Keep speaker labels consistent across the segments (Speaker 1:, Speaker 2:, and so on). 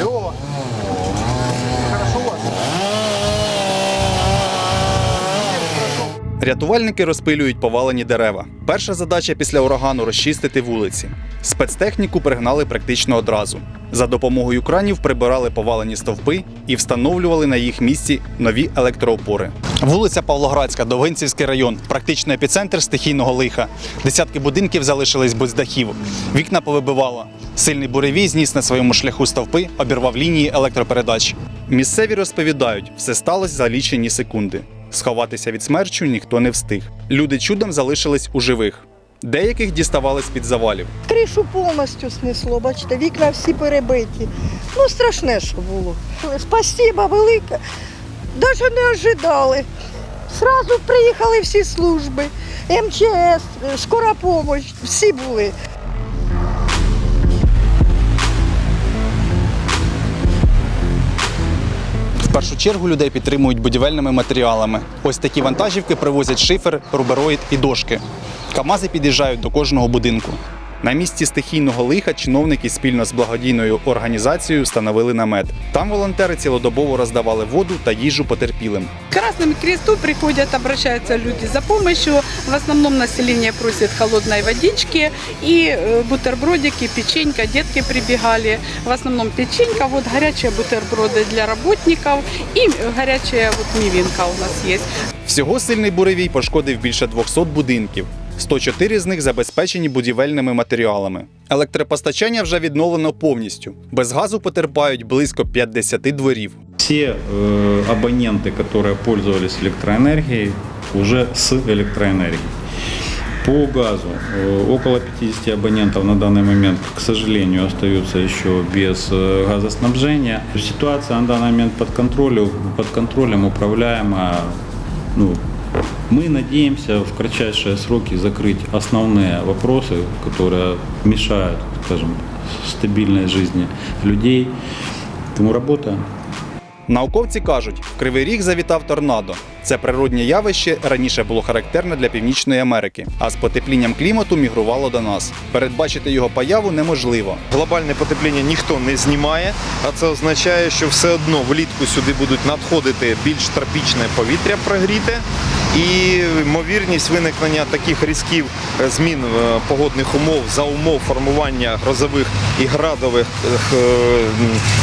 Speaker 1: Алло. Хорошо у вас? Рятувальники розпилюють повалені дерева. Перша задача після урагану розчистити вулиці. Спецтехніку пригнали практично одразу. За допомогою кранів прибирали повалені стовпи і встановлювали на їх місці нові електроопори. Вулиця Павлоградська, Довгинцівський район, практично епіцентр стихійного лиха. Десятки будинків залишились без дахів. Вікна повибивало. Сильний буревій зніс на своєму шляху стовпи, обірвав лінії електропередач. Місцеві розповідають, все сталося за лічені секунди. Сховатися від смерчу ніхто не встиг. Люди чудом залишились у живих. Деяких діставали з-під завалів.
Speaker 2: Кришу повністю снесло, бачите, вікна всі перебиті. Ну, страшне, що було. Спасіба велике. Навіть не ожидали. Сразу приїхали всі служби, МЧС, скора допомога, всі були.
Speaker 1: Першу чергу людей підтримують будівельними матеріалами. Ось такі вантажівки привозять шифер, рубероїд і дошки. Камази під'їжджають до кожного будинку. На місці стихійного лиха чиновники спільно з благодійною організацією встановили намет. Там волонтери цілодобово роздавали воду та їжу потерпілим.
Speaker 3: К Красному Кресту приходят, обращаются люди за помощью. В основном население просит холодной водички и э, бутербродики, печенька. Детки прибегали. В основном печенька, вот горячие бутерброды для работников и горячая вот мивинка у нас есть.
Speaker 1: Всього сильний буревій пошкодив більше 200 будинків. 104 з них забезпечені будівельними матеріалами. Електропостачання вже відновлено повністю. Без газу потерпають близько 50 дворів.
Speaker 4: Все э, абоненты, которые пользовались электроэнергией, уже с электроэнергией. По газу э, около 50 абонентов на данный момент, к сожалению, остаются еще без э, газоснабжения. Ситуация на данный момент под контролем, под контролем управляема. Ну, мы надеемся в кратчайшие сроки закрыть основные вопросы, которые мешают, скажем, стабильной жизни людей. Тому работаем.
Speaker 1: Науковці кажуть, в Кривий Ріг завітав торнадо. Це природнє явище раніше було характерне для Північної Америки, а з потеплінням клімату мігрувало до нас. Передбачити його появу неможливо.
Speaker 5: Глобальне потепління ніхто не знімає, а це означає, що все одно влітку сюди будуть надходити більш тропічне повітря прогріте. І ймовірність виникнення таких різків е, змін е, погодних умов за умов формування грозових і градових е,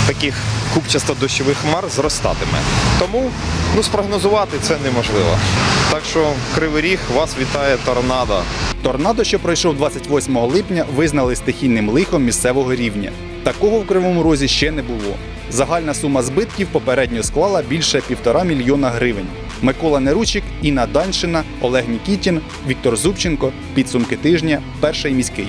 Speaker 5: таких купчасто-дощових хмар зростатиме. Тому ну, спрогнозувати це неможливо. Так що Кривий Ріг вас вітає торнадо.
Speaker 1: Торнадо, що пройшов 28 липня, визнали стихійним лихом місцевого рівня. Такого в Кривому Розі ще не було. Загальна сума збитків попередньо склала більше півтора мільйона гривень. Микола Неручик, Інна Даншина, Олег Нікітін, Віктор Зубченко. Підсумки тижня. Перший міський.